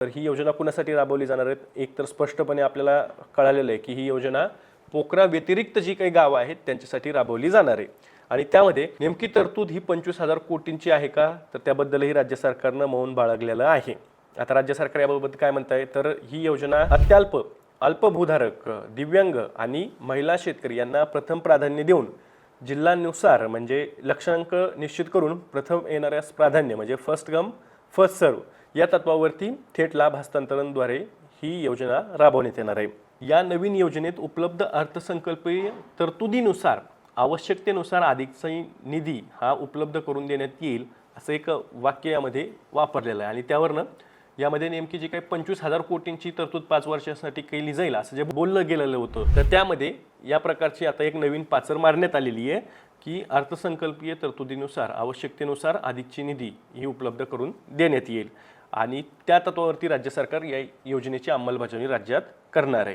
तर ही योजना कुणासाठी राबवली जाणार आहेत? एक तर स्पष्टपणे आपल्याला कळालेलं आहे की ही योजना पोकरा व्यतिरिक्त जी काही गावं आहेत त्यांच्यासाठी राबवली जाणार आहे. आणि त्यामध्ये नेमकी तरतूद ही पंचवीस हजार कोटींची आहे का? तर त्याबद्दलही राज्य सरकारनं मौन बाळगलेलं आहे. आता राज्य सरकार याबाबत काय म्हणताय? तर ही योजना अत्याल्प अल्पभूधारक दिव्यांग आणि महिला शेतकरी यांना प्रथम प्राधान्य देऊन जिल्ह्यानुसार म्हणजे लक्षांक निश्चित करून प्रथम येणाऱ्यास प्राधान्य म्हणजे फर्स्ट कम फर्स्ट सर्व या तत्वावरती थेट लाभ हस्तांतरणद्वारे ही योजना राबवण्यात येणार आहे. या नवीन योजनेत उपलब्ध अर्थसंकल्पीय तरतुदीनुसार आवश्यकतेनुसार अधिकचा निधी हा उपलब्ध करून देण्यात येईल असं एक वाक्य यामध्ये वापरलेलं आहे. आणि त्यावरनं यामध्ये नेमकी जी काही पंचवीस हजार कोटींची तरतूद पाच वर्षासाठी केली जाईल असं जे बोललं गेलेलं होतं तर त्यामध्ये या प्रकारची आता एक नवीन पाचर मारण्यात आलेली आहे की अर्थसंकल्पीय तरतुदीनुसार आवश्यकतेनुसार अधिकची निधी ही उपलब्ध करून देण्यात येईल. आणि त्या तत्वावरती राज्य सरकार या योजनेची अंमलबजावणी राज्यात करणार आहे.